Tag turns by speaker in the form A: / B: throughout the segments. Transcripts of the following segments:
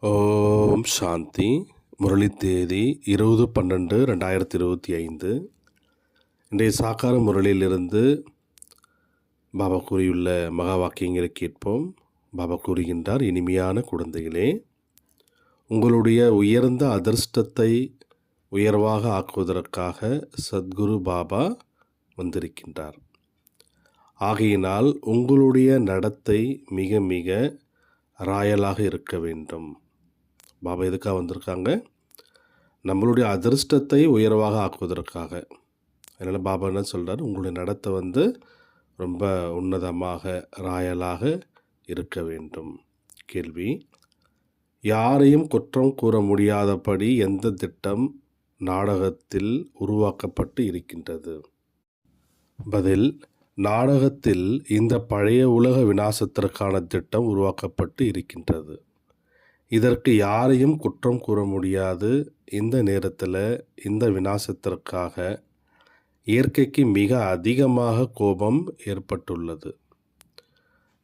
A: ஓம் சாந்தி. முரளி தேதி இருபது பன்னெண்டு ரெண்டாயிரத்தி இருபத்தி ஐந்து. இன்றைய சாக்கார முரளியிலிருந்து பாபா கூறியுள்ள மகா வாக்கியங்களை கேட்போம். பாபா கூறுகின்றார் இனிமையான குழந்தைகளே உங்களுடைய உயர்ந்த அதிர்ஷ்டத்தை உயர்வாக ஆக்குவதற்காக சத்குரு பாபா வந்திருக்கின்றார். ஆகையினால் உங்களுடைய நடத்தை மிக மிக ராயலாக இருக்க வேண்டும். பாபா எதுக்காக வந்திருக்காங்க? நம்மளுடைய அதிர்ஷ்டத்தை உயர்வாக ஆக்குவதற்காக. அதனால் பாபா என்ன சொல்கிறார் உங்களுடைய நடத்தை வந்து ரொம்ப உன்னதமாக ராயலாக இருக்க வேண்டும். கேள்வி. யாரையும் குற்றம் கூற முடியாதபடி எந்த திட்டம் நாடகத்தில் உருவாக்கப்பட்டு இருக்கின்றது? பதில். நாடகத்தில் இந்த பழைய உலக விநாசத்திற்கான திட்டம் உருவாக்கப்பட்டு இருக்கின்றது. இதற்கு யாரையும் குற்றம் கூற முடியாது. இந்த நேரத்தில் இந்த விநாசத்திற்காக இயற்கைக்கு மிக அதிகமாக கோபம் ஏற்பட்டுள்ளது.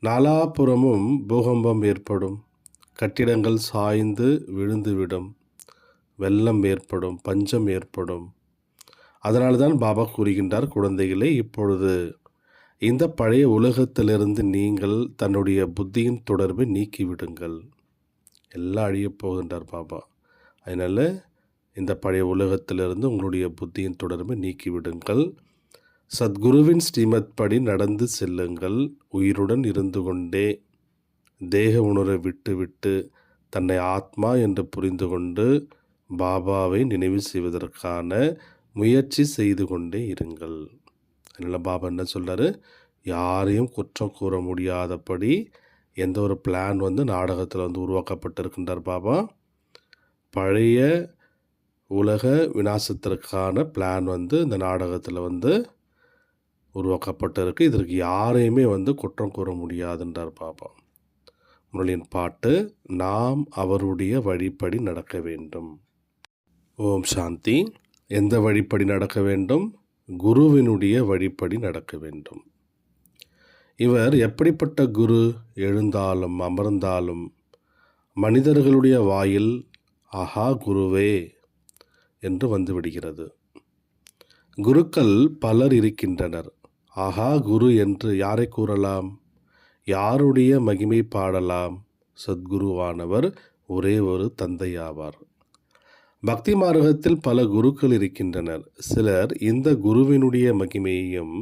A: நாலாபுறமும் பூகம்பம் ஏற்படும். கட்டிடங்கள் சாய்ந்து விழுந்துவிடும். வெள்ளம் ஏற்படும் பஞ்சம் ஏற்படும். அதனால தான் பாபா கூறுகின்றார் குழந்தைகளே இப்பொழுது இந்த பழைய உலகத்திலிருந்து நீங்கள் தன்னுடைய புத்தியின் தொடர்பை நீக்கிவிடுங்கள். எல்லாம் அழியப் போகின்றார் பாபா அதனால் இந்த பழைய உலகத்திலிருந்து உங்களுடைய புத்தியின் தொடர்பை நீக்கிவிடுங்கள். சத்குருவின் ஸ்ரீமத் படி நடந்து செல்லுங்கள். உயிருடன் இருந்து கொண்டே தேக உணரை விட்டுவிட்டு தன்னை ஆத்மா என்று புரிந்து கொண்டு பாபாவை நினைவு செய்வதற்கான முயற்சி செய்து கொண்டே இருங்கள். அதனால் பாபா என்ன சொல்கிறாரு யாரையும் குற்றம் கூற முடியாதபடி எந்த ஒரு பிளான் வந்து நாடகத்தில் வந்து உருவாக்கப்பட்டிருக்கின்றார் பாபா. பழைய உலக விநாசத்திற்கான பிளான் வந்து இந்த நாடகத்தில் வந்து உருவாக்கப்பட்டிருக்கு. இதற்கு யாரையுமே வந்து குற்றம் கூற முடியாதுன்றார் பாபா. முரளியின் பாட்டு நாம் அவருடைய வழிப்படி நடக்க வேண்டும். ஓம் சாந்தி. எந்த வழிப்படி நடக்க வேண்டும்? குருவினுடைய வழிப்படி நடக்க வேண்டும். இவர் எப்படிப்பட்ட குரு எழுந்தாலும் அமர்ந்தாலும் மனிதர்களுடைய வாயில் அஹா குருவே என்று வந்துவிடுகிறது. குருக்கள் பலர் இருக்கின்றனர். அஹா குரு என்று யாரை கூறலாம்? யாருடைய மகிமை பாடலாம்? சத்குருவானவர் ஒரே ஒரு தந்தையாவார். பக்தி மார்க்கத்தில் பல குருக்கள் இருக்கின்றனர். சிலர் இந்த குருவினுடைய மகிமையையும்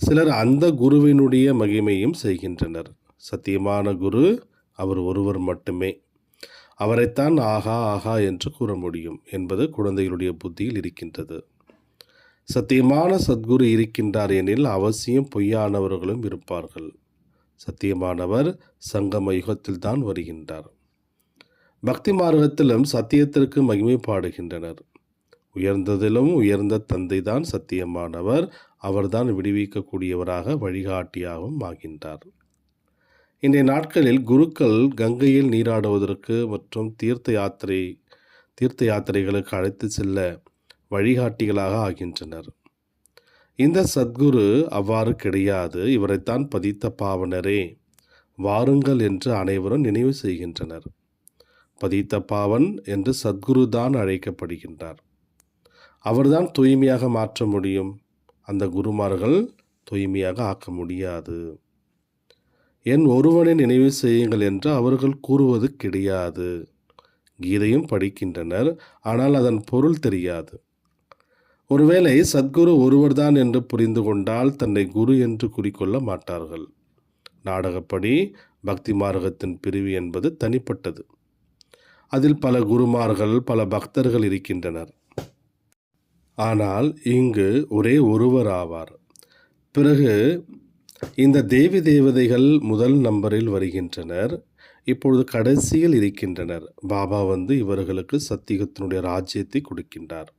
A: சிலர் அந்த குருவினுடைய மகிமையும் செய்கின்றனர். சத்தியமான குரு அவர் ஒருவர் மட்டுமே. அவரைத்தான் ஆகா ஆகா என்று கூற முடியும் என்பது குழந்தைகளுடைய புத்தியில் இருக்கின்றது. சத்தியமான சத்குரு இருக்கின்றார் எனில் அவசியம் பொய்யானவர்களும் இருப்பார்கள். சத்தியமானவர் சங்கம யுகத்தில் தான் வருகின்றார். பக்தி மார்க்கத்திலும் சத்தியத்திற்கு மகிமை பாடுகின்றனர். உயர்ந்ததிலும் உயர்ந்த தந்தை தான் சத்தியமானவர். அவர்தான் விடுவிக்கக்கூடியவராக வழிகாட்டியாகவும் ஆகின்றார். இன்றைய நாட்களில் குருக்கள் கங்கையில் நீராடுவதற்கு மற்றும் தீர்த்த யாத்திரை தீர்த்த யாத்திரைகளுக்கு அழைத்து செல்ல வழிகாட்டிகளாக ஆகின்றனர். இந்த சத்குரு அவ்வாறு கிடையாது. இவரைத்தான் பதித்த பாவனரே வாருங்கள் என்று அனைவரும் நினைவு செய்கின்றனர். பதித்த பாவன் என்று சத்குரு தான் அழைக்கப்படுகின்றார். அவர்தான் தூய்மையாக மாற்ற முடியும். அந்த குருமார்கள் தூய்மையாக ஆக்க முடியாது. என் ஒருவனை நினைவு செய்யுங்கள் என்று அவர்கள் கூறுவது கிடையாது. கீதையும் படிக்கின்றனர் ஆனால் அதன் பொருள் தெரியாது. ஒருவேளை சத்குரு ஒருவர்தான் என்று புரிந்து கொண்டால் தன்னை குரு என்று குறிக்கொள்ள மாட்டார்கள். நாடகப்படி பக்தி மார்க்கத்தின் பிரிவு என்பது தனிப்பட்டது. அதில் பல குருமார்கள் பல பக்தர்கள் இருக்கின்றனர். ஆனால் இங்கு ஒரே ஒருவர் ஆவார். பிறகு இந்த தேவி தேவதைகள் முதல் நம்பரில் வருகின்றனர். இப்பொழுது கடைசியில் இருக்கின்றனர். பாபா வந்து இவர்களுக்கு சத்தியத்தினுடைய ராஜ்யத்தை கொடுக்கின்றார்.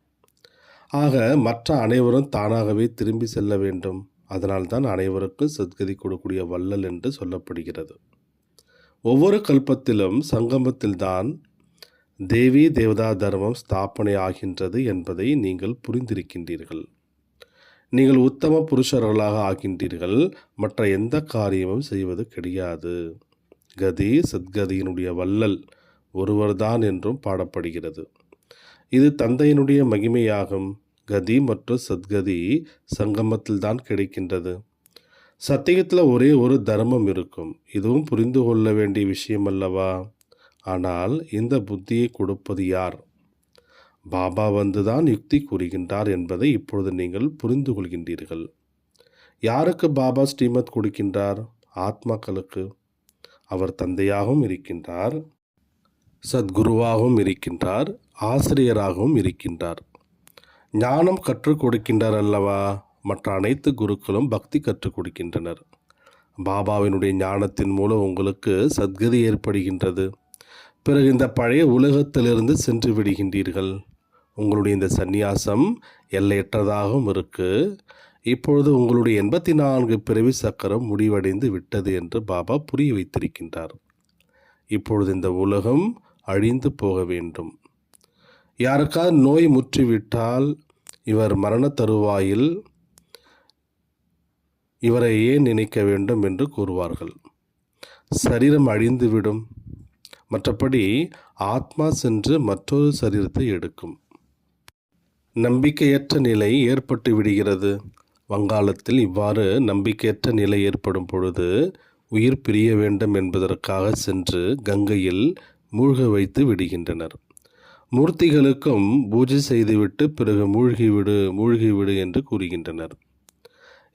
A: ஆக மற்ற அனைவரும் தானாகவே திரும்பி செல்ல வேண்டும். அதனால்தான் அனைவருக்கும் சத்கதி கொடுக்கூடிய வள்ளல் என்று சொல்லப்படுகிறது. ஒவ்வொரு கல்பத்திலும் சங்கமத்தில்தான் தேவி தேவதா தர்மம் ஸ்தாபனை ஆகின்றது என்பதை நீங்கள் புரிந்திருக்கின்றீர்கள். நீங்கள் உத்தம புருஷர்களாக ஆகின்றீர்கள். மற்ற எந்த காரியமும் செய்வது கிடையாது. கதி சத்கதியினுடைய வள்ளல் ஒருவர்தான் என்றும் பாடப்படுகிறது. இது தந்தையினுடைய மகிமையாகும். கதி மற்றும் சத்கதி சங்கமத்தில்தான் கிடைக்கின்றது. சத்தியத்தில் ஒரே ஒரு தர்மம் இருக்கும். இதுவும் புரிந்து கொள்ள வேண்டிய விஷயம் அல்லவா ஆனால் இந்த புத்தியை கொடுப்பது யார்? பாபா வந்துதான் யுக்தி கூறுகின்றார் என்பதை இப்பொழுது நீங்கள் புரிந்து கொள்கின்றீர்கள். யாருக்கு பாபா ஸ்ரீமத் கொடுக்கின்றார்? ஆத்மாக்களுக்கு. அவர் தந்தையாகவும் இருக்கின்றார். சத்குருவாகவும் இருக்கின்றார். ஆசிரியராகவும் இருக்கின்றார். ஞானம் கற்றுக் கொடுக்கின்றார் அல்லவா? மற்ற அனைத்து குருக்களும் பக்தி கற்றுக் கொடுக்கின்றனர். பாபாவினுடைய ஞானத்தின் மூலம் உங்களுக்கு சத்கதி ஏற்படுகின்றது. பிறகு இந்த பழைய உலகத்திலிருந்து சென்று விடுகின்றீர்கள். உங்களுடைய இந்த சந்நியாசம் எல்லையற்றதாகவும் இருக்குது இப்பொழுது உங்களுடைய எண்பத்தி நான்கு பிறவி சக்கரம் முடிவடைந்து விட்டது என்று பாபா புரிய வைத்திருக்கின்றார். இப்பொழுது இந்த உலகம் அழிந்து போக வேண்டும். யாருக்காவது நோய் முற்றிவிட்டால் இவர் மரண தருவாயில் இவரை ஏன் நினைக்க வேண்டும் என்று கூறுவார்கள். சரீரம் அழிந்துவிடும். மற்றபடி ஆத்மா சென்று மற்றொரு சரீரத்தை எடுக்கும். நம்பிக்கையற்ற நிலை ஏற்பட்டு விடுகிறது. வங்காளத்தில் இவ்வாறு நம்பிக்கையற்ற நிலை ஏற்படும் பொழுது உயிர் பிரிய வேண்டும் என்பதற்காக சென்று கங்கையில் மூழ்க வைத்து விடுகின்றனர். மூர்த்திகளுக்கும் பூஜை செய்துவிட்டு பிறகு மூழ்கிவிடு மூழ்கிவிடு என்று கூறுகின்றனர்.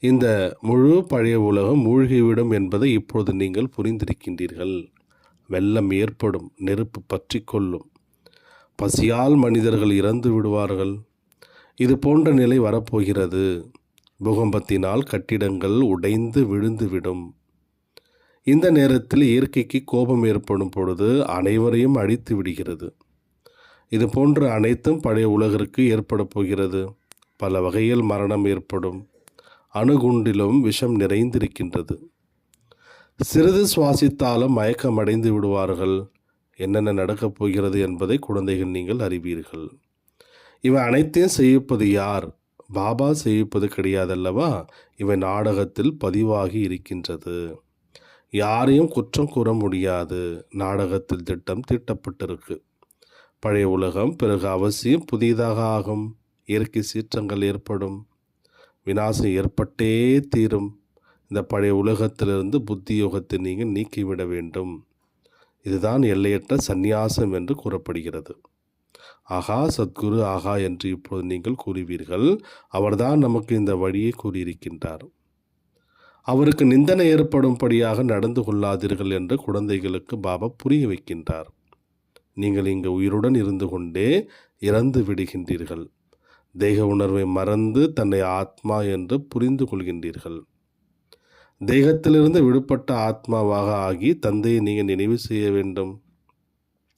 A: இந்த முழு பழைய உலகம் மூழ்கிவிடும் என்பதை இப்பொழுது நீங்கள் புரிந்திருக்கின்றீர்கள். வெள்ளம் ஏற்படும் நெருப்பு பற்றி கொள்ளும். பசியால் மனிதர்கள் இறந்து விடுவார்கள். இது போன்ற நிலை வரப்போகிறது. பூகம்பத்தினால் கட்டிடங்கள் உடைந்து விழுந்துவிடும். இந்த நேரத்தில் இயற்கைக்கு கோபம் ஏற்படும் பொழுது அனைவரையும் அழித்து விடுகிறது. இது போன்ற அனைத்தும் பழைய உலகிற்கு ஏற்பட போகிறது. பல வகையில் மரணம் ஏற்படும். அணுகுண்டிலும் விஷம் நிறைந்திருக்கின்றது. சிறிது சுவாசித்தாலும் மயக்கம் அடைந்து விடுவார்கள். என்னென்ன நடக்கப் போகிறது என்பதை குழந்தைகள் நீங்கள் அறிவீர்கள். இவை அனைத்தையும் செய்விப்பது யார்? பாபா செய்விப்பது கிடையாதல்லவா? இவை நாடகத்தில் பதிவாகி இருக்கின்றது. யாரையும் குற்றம் கூற முடியாது. நாடகத்தில் திட்டம் தீட்டப்பட்டிருக்கு. பழைய உலகம் பிறகு அவசியம் புதிதாக ஆகும். இயற்கை சீற்றங்கள் ஏற்படும். வினாசம் ஏற்பட்டே தீரும். இந்த பழைய உலகத்திலிருந்து புத்தி யோகத்தை நீங்கள் நீக்கிவிட வேண்டும். இதுதான் எல்லையற்ற சந்நியாசம் என்று கூறப்படுகிறது. ஆகா சத்குரு ஆகா என்று இப்போது நீங்கள் கூறுவீர்கள். அவர்தான் நமக்கு இந்த வழியை கூறியிருக்கின்றார். அவருக்கு நிந்தனை ஏற்படும்படியாக நடந்து கொள்ளாதீர்கள் என்று குழந்தைகளுக்கு பாபா புரிய வைக்கின்றார். நீங்கள் இங்கு உயிருடன் இருந்து கொண்டே இறந்து விடுகின்றீர்கள். தேக உணர்வை மறந்து தன்னை ஆத்மா என்று புரிந்து கொள்கின்றீர்கள். தேகத்திலிருந்து விடுபட்ட ஆத்மாவாக ஆகி தந்தையை நீங்கள் நினைவு செய்ய வேண்டும்.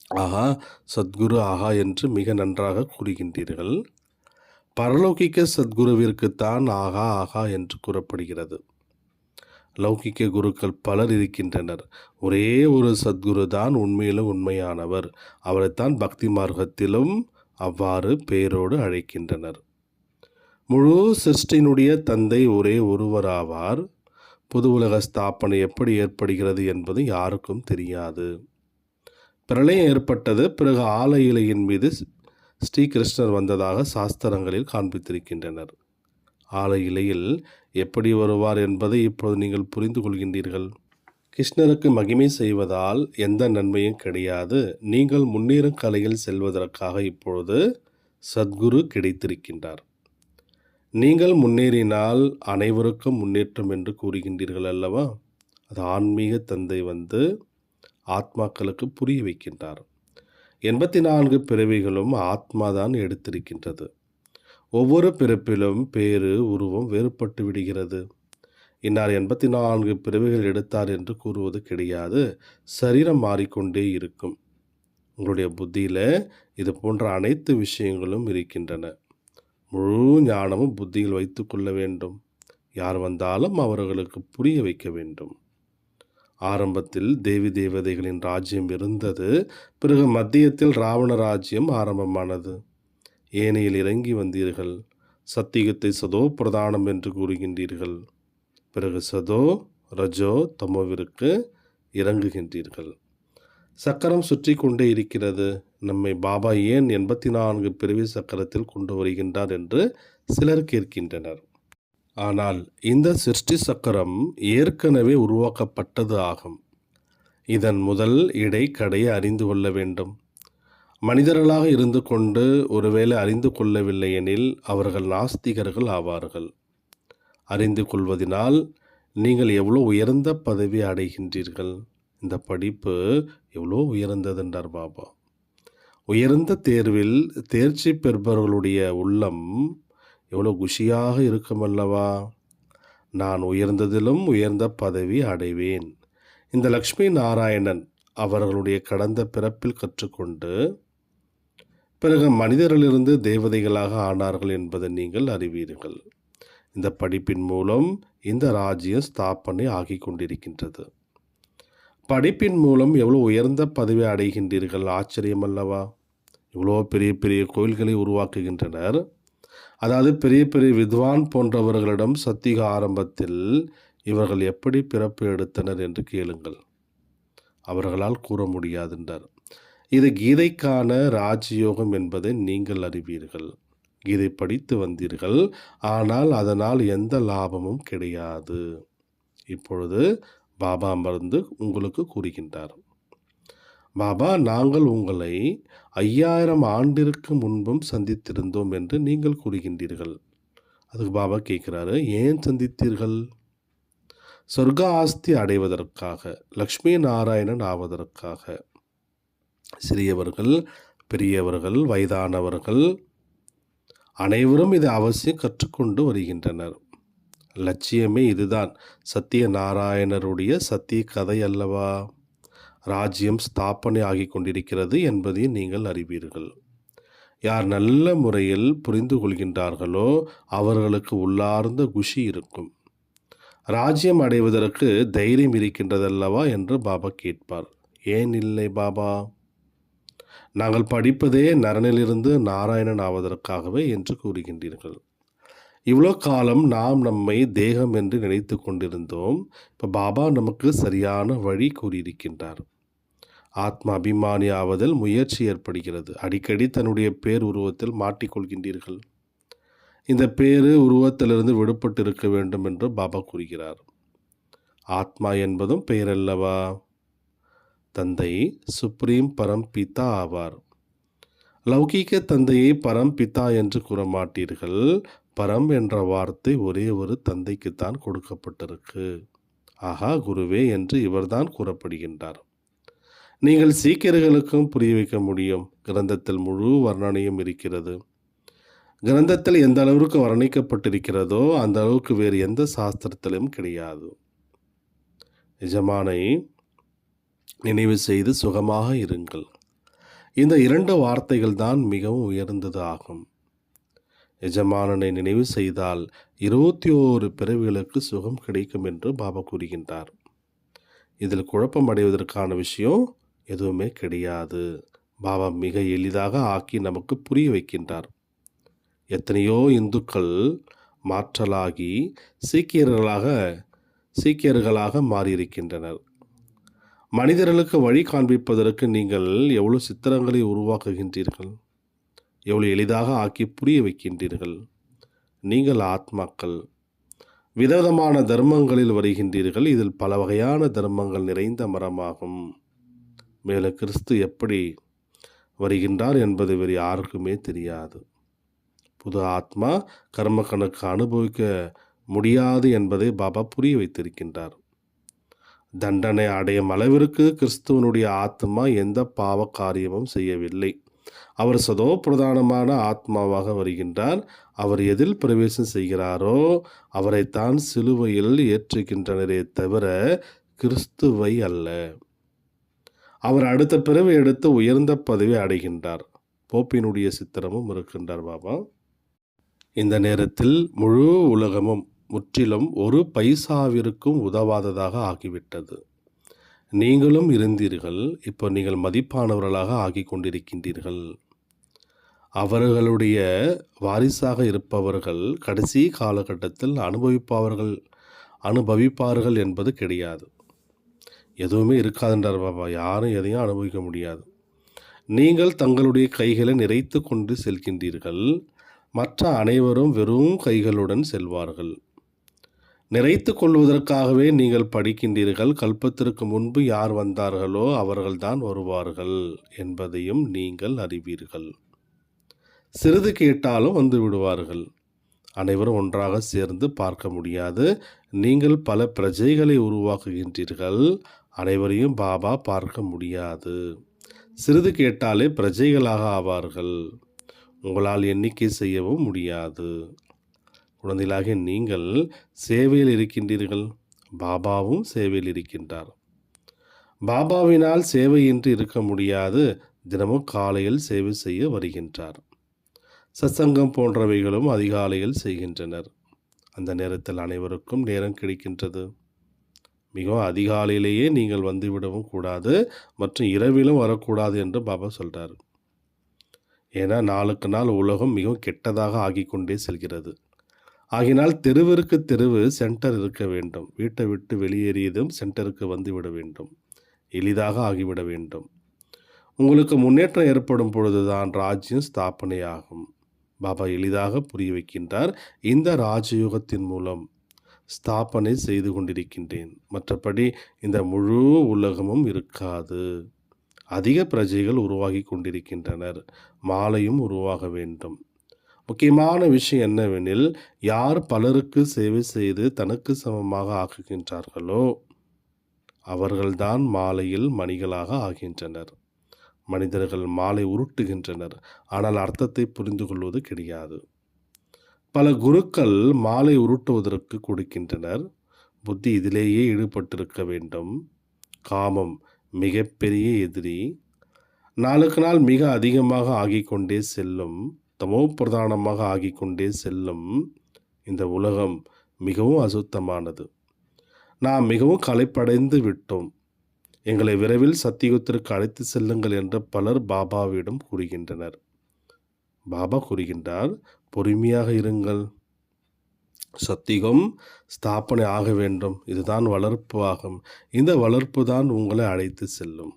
A: ஆஹா சத்குரு ஆஹா என்று மிக நன்றாக கூறுகின்றீர்கள். பரலௌகிக்க சத்குருவிற்குத்தான் ஆகா ஆகா என்று கூறப்படுகிறது. லௌகிக்க குருக்கள் பலர் இருக்கின்றனர். ஒரே ஒரு சத்குரு தான் உண்மையிலும் உண்மையானவர். அவரைத்தான் பக்தி மார்க்கத்திலும் அவ்வாறு பெயரோடு அழைக்கின்றனர். முழு சிருஷ்டினுடைய தந்தை ஒரே ஒருவராவார். புது உலக ஸ்தாபனை எப்படி ஏற்படுகிறது என்பது யாருக்கும் தெரியாது. பிரளயம் ஏற்பட்டது பிறகு ஆல இலையின் மீது ஸ்ரீகிருஷ்ணர் வந்ததாக சாஸ்திரங்களில் காண்பித்திருக்கின்றனர். ஆல இலையில் எப்படி வருவார் என்பதை இப்போது நீங்கள் புரிந்து கொள்கின்றீர்கள். கிருஷ்ணருக்கு மகிமை செய்வதால் எந்த நன்மையும் கிடையாது. நீங்கள் முன்னேறும் கலையில் செல்வதற்காக இப்பொழுது சத்குரு கிடைத்திருக்கின்றார். நீங்கள் முன்னேறினால் அனைவருக்கும் முன்னேற்றம் என்று கூறுகின்றீர்கள் அல்லவா? அது ஆன்மீக தந்தை வந்து ஆத்மாக்களுக்கு புரிய வைக்கின்றார். எண்பத்தி நான்கு பிறவிகளும் ஆத்மாதான் எடுத்திருக்கின்றது. ஒவ்வொரு பிறப்பிலும் பேரு உருவம் வேறுபட்டு விடுகிறது. இன்னார் எண்பத்தி நான்கு பிறவிகள் எடுத்தார் என்று கூறுவது கிடையாது. சரீரம் மாறிக்கொண்டே இருக்கும். உங்களுடைய புத்தியில் இது போன்ற அனைத்து விஷயங்களும் இருக்கின்றன. முழு ஞானமும் புத்தியில் வைத்து கொள்ள வேண்டும். யார் வந்தாலும் அவர்களுக்கு புரிய வைக்க வேண்டும். ஆரம்பத்தில் தேவி தேவதைகளின் ராஜ்யம் இருந்தது. பிறகு மத்தியத்தில் ராவண ராஜ்யம் ஆரம்பமானது. ஏனையில் இறங்கி வந்தீர்கள். சத்தியத்தை சதோ பிரதானம் என்று கூறுகின்றீர்கள். பிறகு சதோ ரஜோ தமோவிற்கு இறங்குகின்றீர்கள். சக்கரம் சுற்றி கொண்டே இருக்கிறது. நம்மை பாபா ஏன் எண்பத்தி நான்கு பிறவி சக்கரத்தில் கொண்டு வருகின்றார் என்று சிலர் கேட்கின்றனர். ஆனால் இந்த சிருஷ்டி சக்கரம் ஏற்கனவே உருவாக்கப்பட்டது ஆகும். இதன் முதல் இடை கடையை அறிந்து கொள்ள வேண்டும். மனிதர்களாக இருந்து கொண்டு ஒருவேளை அறிந்து கொள்ளவில்லை எனில் அவர்கள் நாஸ்திகர்கள் ஆவார்கள். அறிந்து கொள்வதினால் நீங்கள் எவ்வளோ உயர்ந்த பதவி அடைகின்றீர்கள்? இந்த படிப்பு எவ்வளோ உயர்ந்ததென்றார் பாபா. உயர்ந்த தேர்வில் தேர்ச்சி பெறுபவர்களுடைய உள்ளம் எவ்வளோ குஷியாக இருக்குமல்லவா நான் உயர்ந்ததிலும் உயர்ந்த பதவி அடைவேன். இந்த லக்ஷ்மி நாராயணன் அவர்களுடைய கடந்த பிறப்பில் கற்றுக்கொண்டு பிறகு மனிதரிலிருந்து தேவதைகளாக ஆனார்கள் என்பதை நீங்கள் அறிவீர்கள். இந்த படிப்பின் மூலம் இந்த ராஜ்யம் ஸ்தாபனை ஆகி கொண்டிருக்கின்றது. படிப்பின் மூலம் எவ்வளோ உயர்ந்த பதவி அடைகின்றீர்கள்? ஆச்சரியம் அல்லவா இவ்வளோ பெரிய பெரிய கோயில்களை உருவாக்குகின்றனர். அதாவது பெரிய பெரிய வித்வான் போன்றவர்களிடம் சத்திக ஆரம்பத்தில் இவர்கள் எப்படி பிறப்பு எடுத்தனர் என்று கேளுங்கள். அவர்களால் கூற முடியாதென்றார். இது கீதைக்கான ராஜயோகம் என்பதை நீங்கள் அறிவீர்கள். கீதை படித்து வந்தீர்கள். ஆனால் அதனால் எந்த லாபமும் கிடையாது. இப்பொழுது பாபா அமர்ந்து உங்களுக்கு கூறுகின்றார். பாபா நாங்கள் உங்களை ஐயாயிரம் ஆண்டிற்கு முன்பும் சந்தித்திருந்தோம் என்று நீங்கள் கூறுகின்றீர்கள். அதுக்கு பாபா கேட்குறாரு ஏன் சந்தித்தீர்கள்? சொர்க்க ஆஸ்தி அடைவதற்காக லக்ஷ்மி நாராயணன் ஆவதற்காக. சிறியவர்கள் பெரியவர்கள் வயதானவர்கள் அனைவரும் இதை அவசியம் கற்றுக்கொண்டு வருகின்றனர். லட்சியமே இதுதான். சத்திய நாராயணருடைய சத்திய கதை அல்லவா? ராஜ்யம் ஸ்தாபனை ஆகி கொண்டிருக்கிறது என்பதை நீங்கள் அறிவீர்கள். யார் நல்ல முறையில் புரிந்து கொள்கின்றார்களோ அவர்களுக்கு உள்ளார்ந்த குஷி இருக்கும். ராஜ்யம் அடைவதற்கு தைரியம் இருக்கின்றதல்லவா என்று பாபா கேட்பார். ஏன் இல்லை பாபா? நாங்கள் படிப்பதே நரனிலிருந்து நாராயணன் ஆவதற்காகவே என்று கூறுகின்றீர்கள். இவ்வளோ காலம் நாம் நம்மை தேகம் என்று நினைத்து கொண்டிருந்தோம். இப்போ பாபா நமக்கு சரியான வழி கூறியிருக்கின்றார். ஆத்ம அபிமானி ஆவதில் முயற்சி ஏற்படுகிறது. அடிக்கடி தன்னுடைய பேர் உருவத்தில் மாட்டிக்கொள்கின்றீர்கள். இந்த பேரு உருவத்திலிருந்து விடுபட்டு இருக்க வேண்டும் என்று பாபா கூறுகிறார். ஆத்மா என்பதும் பெயரல்லவா? தந்தை சுப்ரீம் பரம் பிதா ஆவார். லௌகீக தந்தையை பரம் பிதா என்று கூற மாட்டீர்கள் பரம் என்ற வார்த்தை ஒரே ஒரு தந்தைக்குத்தான் கொடுக்கப்பட்டிருக்கு. ஆஹா குருவே என்று இவர்தான் கூறப்படுகின்றார். நீங்கள் சீக்கியர்களுக்கும் புரிய வைக்க முடியும். கிரந்தத்தில் முழு வர்ணனையும் இருக்கிறது. கிரந்தத்தில் எந்த அளவிற்கு வர்ணிக்கப்பட்டிருக்கிறதோ அந்த அளவுக்கு வேறு எந்த சாஸ்திரத்திலும் கிடையாது. எஜமானை நினைவு செய்து சுகமாக இருங்கள். இந்த இரண்டு வார்த்தைகள் தான் மிகவும் உயர்ந்தது ஆகும் எஜமானனை நினைவு செய்தால் இருபத்தி ஓரு பிறவிகளுக்கு சுகம் கிடைக்கும் என்று பாபா கூறுகின்றார். இதில் குழப்பம் அடைவதற்கான விஷயம் எதுவுமே கிடையாது. பாபா மிக எளிதாக ஆக்கி நமக்கு புரிய வைக்கின்றார். எத்தனையோ இந்துக்கள் மாற்றலாகி சீக்கியர்களாக சீக்கியர்களாக மாறியிருக்கின்றனர். மனிதர்களுக்கு வழி காண்பிப்பதற்கு நீங்கள் எவ்வளோ சித்திரங்களை உருவாக்குகின்றீர்கள்? எவ்வளோ எளிதாக ஆக்கி புரிய வைக்கின்றீர்கள். நீங்கள் ஆத்மாக்கள். விதவிதமான தர்மங்களில் வருகின்றீர்கள். இதில் பல வகையான தர்மங்கள் நிறைந்த மரமாகும். மேலும் கிறிஸ்து எப்படி வருகின்றார் என்பது வேறு யாருக்குமே தெரியாது. புது ஆத்மா கர்ம கணக்கு அனுபவிக்க முடியாது என்பதை பாபா புரிய வைத்திருக்கின்றார். தண்டனை அடையும் அளவிற்கு கிறிஸ்துவனுடைய ஆத்மா எந்த பாவ காரியமும் செய்யவில்லை. அவர் சதோ பிரதானமான ஆத்மாவாக வருகின்றார். அவர் எதில் பிரவேசம் செய்கிறாரோ அவரைத்தான் சிலுவையில் ஏற்றுகின்றனரே தவிர கிறிஸ்துவை அல்ல. அவர் அடுத்த பிறவை எடுத்து உயர்ந்த பதவி அடைகின்றார். போப்பினுடைய சித்திரமும் இருக்கின்றார் பாபா. இந்த நேரத்தில் முழு உலகமும் முற்றிலும் ஒரு பைசாவிற்கும் உதவாததாக ஆகிவிட்டது. நீங்களும் இருந்தீர்கள் இப்போ நீங்கள் மதிப்பானவர்களாக ஆகி கொண்டிருக்கின்றீர்கள் அவர்களுடைய வாரிசாக இருப்பவர்கள் கடைசி காலகட்டத்தில் அனுபவிப்பவர்கள் அனுபவிப்பார்கள் என்பது கிடையாது. எதுவுமே இருக்காதுன்றார் பாபா. யாரும் எதையும் அனுபவிக்க முடியாது. நீங்கள் தங்களுடைய கைகளை நிறைத்து கொண்டு செல்கின்றீர்கள். மற்ற அனைவரும் வெறும் கைகளுடன் செல்வார்கள். நிறைத்து கொள்வதற்காகவே நீங்கள் படிக்கின்றீர்கள். கல்பத்திற்கு முன்பு யார் வந்தார்களோ அவர்கள்தான் வருவார்கள் என்பதையும் நீங்கள் அறிவீர்கள். சிறிது கேட்டாலும் வந்து விடுவார்கள். அனைவரும் ஒன்றாக சேர்ந்து பார்க்க முடியாது. நீங்கள் பல பிரஜைகளை உருவாக்குகின்றீர்கள். அனைவரையும் பாபா பார்க்க முடியாது. சிறிது கேட்டாலே பிரஜைகளாக ஆவார்கள். உங்களால் எண்ணிக்கை செய்யவும் முடியாது. குழந்தைகளாக நீங்கள் சேவையில் இருக்கின்றீர்கள். பாபாவும் சேவையில் இருக்கின்றார். பாபாவினால் சேவையின்றி இருக்க முடியாது. தினமும் காலையில் சேவை செய்ய வருகின்றார். சத்சங்கம் போன்றவைகளும் அதிகாலையில் செய்கின்றனர். அந்த நேரத்தில் அனைவருக்கும் நேரம் கிடைக்கின்றது. மிகவும் அதிகாலையிலேயே நீங்கள் வந்துவிடவும் கூடாது மற்றும் இரவிலும் வரக்கூடாது என்று பாபா சொல்கிறார் ஏன்னா நாளுக்கு நாள் உலகம் மிகவும் கெட்டதாக ஆகிக்கொண்டே செல்கிறது. ஆகினால் தெருவிற்கு தெருவு சென்டர் இருக்க வேண்டும். வீட்டை விட்டு வெளியேறியதும் சென்டருக்கு வந்துவிட வேண்டும். எளிதாக ஆகிவிட வேண்டும். உங்களுக்கு முன்னேற்றம் ஏற்படும் பொழுதுதான் ராஜ்யம் ஸ்தாபனையாகும். பாபா எளிதாக புரிய வைக்கின்றார். இந்த ராஜயோகத்தின் மூலம் ஸ்தாபனை செய்து கொண்டிருக்கின்றேன். மற்றபடி இந்த முழு உலகமும் இருக்காது. அதிக பிரஜைகள் உருவாகி கொண்டிருக்கின்றனர். மாலையும் உருவாக வேண்டும். முக்கியமான விஷயம் என்னவெனில் யார் பலருக்கு சேவை செய்து தனக்கு சமமாக ஆக்குகின்றார்களோ அவர்கள்தான் மாலையில் மணிகளாக ஆகின்றனர். மனிதர்கள் மாலை உருட்டுகின்றனர். ஆனால் அர்த்தத்தை புரிந்து கொள்வது கிடையாது. பல குருக்கள் மாலை உருட்டுவதற்கு கொடுக்கின்றனர். புத்தி இதிலேயே ஈடுபட்டிருக்க வேண்டும். காமம் மிகப்பெரிய எதிரி. நாளுக்கு நாள் மிக அதிகமாக ஆகிக்கொண்டே செல்லும். தமோ பிரதானமாக ஆகிக்கொண்டே செல்லும். இந்த உலகம் மிகவும் அசுத்தமானது. நாம் மிகவும் களைப்படைந்து விட்டோம். எங்களை விரைவில் சத்தியுகத்திற்கு அழைத்து செல்லுங்கள் என்று பலர் பாபாவிடம் கூறுகின்றனர். பாபா கூறுகின்றார் பொறுமையாக இருங்கள். சத்திகம் ஸ்தாபனை ஆக வேண்டும். இதுதான் வளர்ப்பு ஆகும். இந்த வளர்ப்பு தான் உங்களை அழைத்து செல்லும்.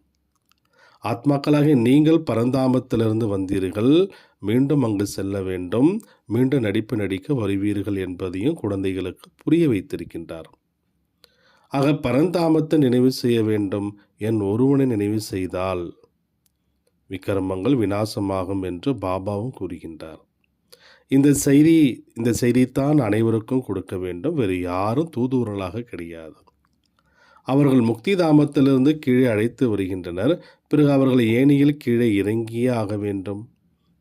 A: ஆத்மாக்களாக நீங்கள் பரந்தாமத்திலிருந்து வந்தீர்கள். மீண்டும் அங்கு செல்ல வேண்டும். மீண்டும் நடிப்பு நடிக்க வருவீர்கள் என்பதையும் குழந்தைகளுக்கு புரிய வைத்திருக்கின்றார். ஆக பரந்தாமத்தை நினைவு செய்ய வேண்டும். என் ஒருவனை நினைவு செய்தால் விக்கிரமங்கள் விநாசமாகும் என்று பாபாவும் கூறுகின்றார். இந்த செய்தி இந்த செய்தித்தான் அனைவருக்கும் கொடுக்க வேண்டும். வேறு யாரும் தூதுவர்களாக கிடையாது. அவர்கள் முக்தி தாமத்திலிருந்து கீழே அழைத்து வருகின்றனர். பிறகு அவர்கள் ஏணியில் கீழே இறங்கியே ஆக வேண்டும்.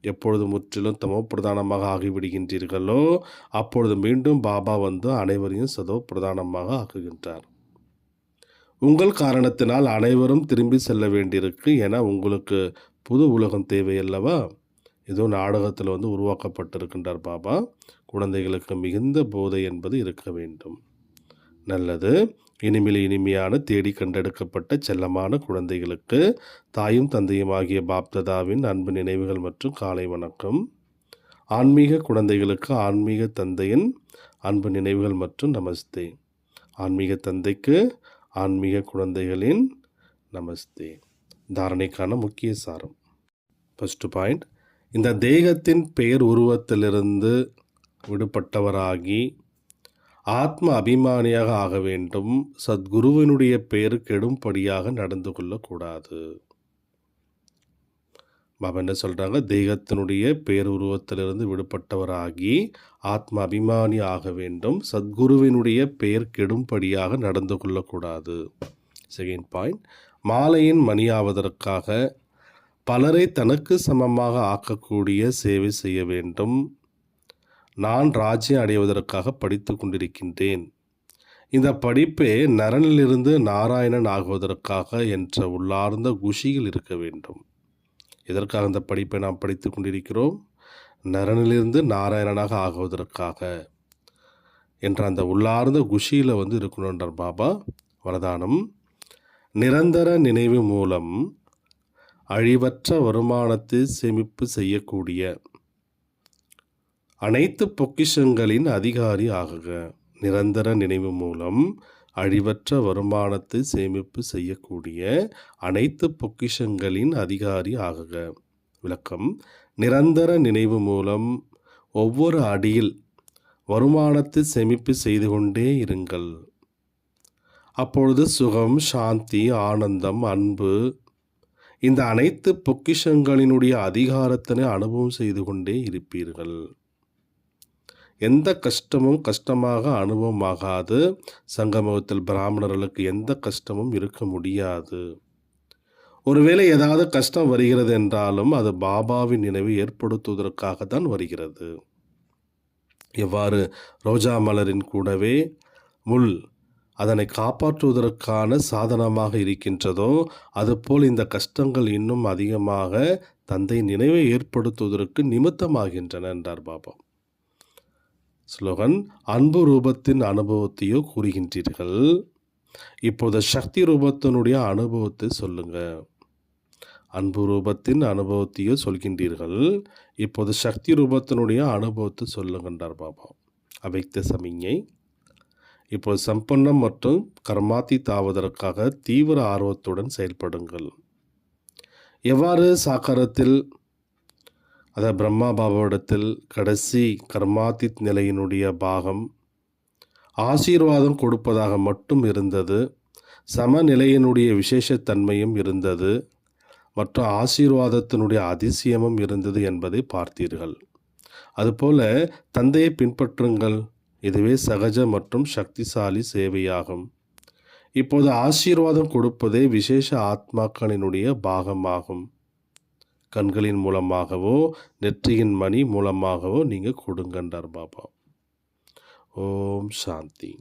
A: எப்பொழுது முற்றிலும் தமோ பிரதானமாக ஆகிவிடுகின்றீர்களோ அப்பொழுது மீண்டும் பாபா வந்து அனைவரையும் சதோ பிரதானமாக ஆக்குகின்றார். உங்கள் காரணத்தினால் அனைவரும் திரும்பி செல்ல வேண்டியிருக்கு என உங்களுக்கு புது உலகம் தேவையல்லவா? ஏதோ நாடகத்தில் வந்து உருவாக்கப்பட்டிருக்கின்றார் பாபா. குழந்தைகளுக்கு மிகுந்த போதை என்பது இருக்க வேண்டும். நல்லது. இனிமையில் இனிமையான தேடி கண்டெடுக்கப்பட்ட செல்லமான குழந்தைகளுக்கு தாயும் தந்தையும் ஆகிய பாப்ததாவின் அன்பு நினைவுகள் மற்றும் காலை வணக்கம். ஆன்மீக குழந்தைகளுக்கு ஆன்மீக தந்தையின் அன்பு நினைவுகள் மற்றும் நமஸ்தே. ஆன்மீக தந்தைக்கு ஆன்மீக குழந்தைகளின் நமஸ்தே. தாரணைக்கான முக்கிய சாரம். ஃபஸ்ட்டு பாயிண்ட் இந்த தேகத்தின் பெயர் உருவத்திலிருந்து விடுபட்டவராகி ஆத்ம அபிமானியாக ஆக வேண்டும் சத்குருவினுடைய பெயர் கெடும்படியாக நடந்து கொள்ளக்கூடாது. பாபா என்ன சொல்கிறாங்க தெய்வத்தினுடைய பேருருவத்திலிருந்து விடுபட்டவராகி ஆத்ம அபிமானி ஆக வேண்டும். சத்குருவினுடைய பெயர் கெடும்படியாக நடந்து கொள்ளக்கூடாது. செகண்ட் பாயிண்ட் மாலையின் மணியாவதற்காக பலரை தனக்கு சமமாக ஆக்கக்கூடிய சேவை செய்ய வேண்டும். நான் ராஜ்யம் அடைவதற்காக படித்து கொண்டிருக்கின்றேன். இந்த படிப்பே நரனிலிருந்து நாராயணன் ஆகுவதற்காக என்ற உள்ளார்ந்த குஷியில் இருக்க வேண்டும். எதற்காக இந்த படிப்பை நாம் படித்து கொண்டிருக்கிறோம்? நரனிலிருந்து நாராயணனாக ஆகுவதற்காக என்ற அந்த உள்ளார்ந்த குஷியில் வந்து இருக்கணுன்றார் பாபா. வரதானம். நிரந்தர நினைவு மூலம் அழிவற்ற வருமானத்தை சேமிப்பு செய்யக்கூடிய அனைத்து பொக்கிஷங்களின் அதிகாரி ஆகுக. நிரந்தர நினைவு மூலம் அழிவற்ற வருமானத்தை சேமிப்பு செய்யக்கூடிய அனைத்து பொக்கிஷங்களின் அதிகாரி ஆகுக. விளக்கம். நிரந்தர நினைவு மூலம் ஒவ்வொரு அடியில் வருமானத்தை சேமிப்பு செய்து கொண்டே இருங்கள். அப்பொழுது சுகம் சாந்தி ஆனந்தம் அன்பு இந்த அனைத்து பொக்கிஷங்களினுடைய அதிகாரத்தினை அனுபவம் செய்து கொண்டே இருப்பீர்கள். எந்த கஷ்டமும் கஷ்டமாக அனுபவமாகாது. சங்கமத்தில் பிராமணர்களுக்கு எந்த கஷ்டமும் இருக்க முடியாது. ஒருவேளை ஏதாவது கஷ்டம் வருகிறது என்றாலும் அது பாபாவின் நினைவை ஏற்படுத்துவதற்காக தான் வருகிறது. எவ்வாறு ரோஜா மலரின் கூடவே முள் அதனை காப்பாற்றுவதற்கான சாதனமாக இருக்கின்றதோ அதுபோல் இந்த கஷ்டங்கள் இன்னும் அதிகமாக தந்தை நினைவை ஏற்படுத்துவதற்கு நிமித்தமாகின்றன என்றார் பாபா. ஸ்லோகன் அன்பு ரூபத்தின் அனுபவத்தையோ கூறுகின்றீர்கள். இப்போது சக்தி ரூபத்தினுடைய அனுபவத்தை சொல்லுங்க. அன்பு ரூபத்தின் அனுபவத்தையோ சொல்கின்றீர்கள். இப்போது சக்தி ரூபத்தினுடைய அனுபவத்தை சொல்லுங்கன்றார் பாபா. அவைத்த சமிஞை. இப்போது சம்பன்னம் மற்றும் கர்மாத்தி தாவதற்காக தீவிர ஆர்வத்துடன் செயல்படுங்கள். எவ்வாறு சாக்காரத்தில் அதாவது பிரம்மா பாபாவிடத்தில் கடைசி கர்மாதித் நிலையினுடைய பாகம். ஆசீர்வாதம் கொடுப்பதாக மட்டும் இருந்தது. சமநிலையினுடைய விசேஷத்தன்மையும் இருந்தது. மற்றும் ஆசீர்வாதத்தினுடைய அதிசயமும் இருந்தது என்பதை பார்த்தீர்கள். அதுபோல தந்தையை பின்பற்றுங்கள். இதுவே சகஜ மற்றும் சக்திசாலி சேவையாகும். இப்போது ஆசீர்வாதம் கொடுப்பதே விசேஷ ஆத்மாக்களினுடைய பாகமாகும். கண்களின் மூலமாகவோ நெற்றியின் மணி மூலமாகவோ நீங்கள் கொடுங்கன்றார் பாபா ஓம் சாந்தி.